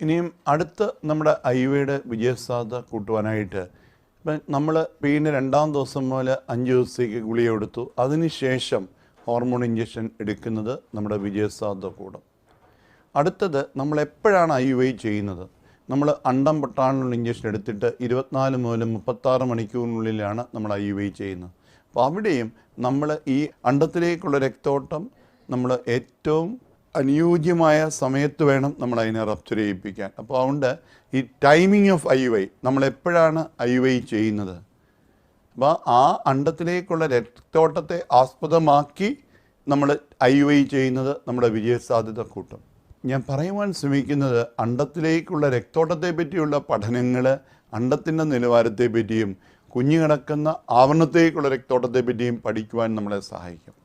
ഇനിയും അടുത്ത് നമ്മുടെ ഐ വിയുടെ വിജയസാധ്യത കൂട്ടുവാനായിട്ട് ഇപ്പം നമ്മൾ പിന്നെ രണ്ടാം ദിവസം മുതൽ അഞ്ച് ദിവസത്തേക്ക് ഗുളിക എടുത്തു. അതിനുശേഷം ഹോർമോൺ ഇഞ്ചക്ഷൻ എടുക്കുന്നത് നമ്മുടെ വിജയസാധ്യത കൂടും. അടുത്തത് നമ്മൾ എപ്പോഴാണ് ഐ വൈ ചെയ്യുന്നത്? നമ്മൾ അണ്ടം പൊട്ടാനുള്ള ഇഞ്ചക്ഷൻ എടുത്തിട്ട് ഇരുപത്തിനാല് മുതൽ മുപ്പത്താറ് മണിക്കൂറിനുള്ളിലാണ് നമ്മൾ ഐ വൈ ചെയ്യുന്നത്. അപ്പോൾ അവിടെയും നമ്മൾ ഈ അണ്ടത്തിലേക്കുള്ള രക്തോട്ടം നമ്മൾ ഏറ്റവും അനുയോജ്യമായ സമയത്ത് വേണം നമ്മൾ അതിനെ റപ്ചർ ചെയ്യിപ്പിക്കാൻ. അപ്പോൾ അതുകൊണ്ട് ഈ ടൈമിംഗ് ഓഫ് ഐ വൈ നമ്മൾ എപ്പോഴാണ് ഐ വൈ ചെയ്യുന്നത്? അപ്പോൾ ആ അണ്ടത്തിലേക്കുള്ള രക്തോട്ടത്തെ ആസ്പദമാക്കി നമ്മൾ ഐ വൈ ചെയ്യുന്നത് നമ്മുടെ വിജയസാധ്യത കൂട്ടും. ഞാൻ പറയുവാൻ ശ്രമിക്കുന്നത് അണ്ടത്തിലേക്കുള്ള രക്തോട്ടത്തെ പറ്റിയുള്ള പഠനങ്ങൾ അണ്ടത്തിന്റെ നിലവാരത്തെ പറ്റിയും കുഞ്ഞു കിടക്കുന്ന ആവരണത്തേക്കുള്ള രക്തോട്ടത്തെ പറ്റിയും പഠിക്കുവാൻ നമ്മളെ സഹായിക്കും.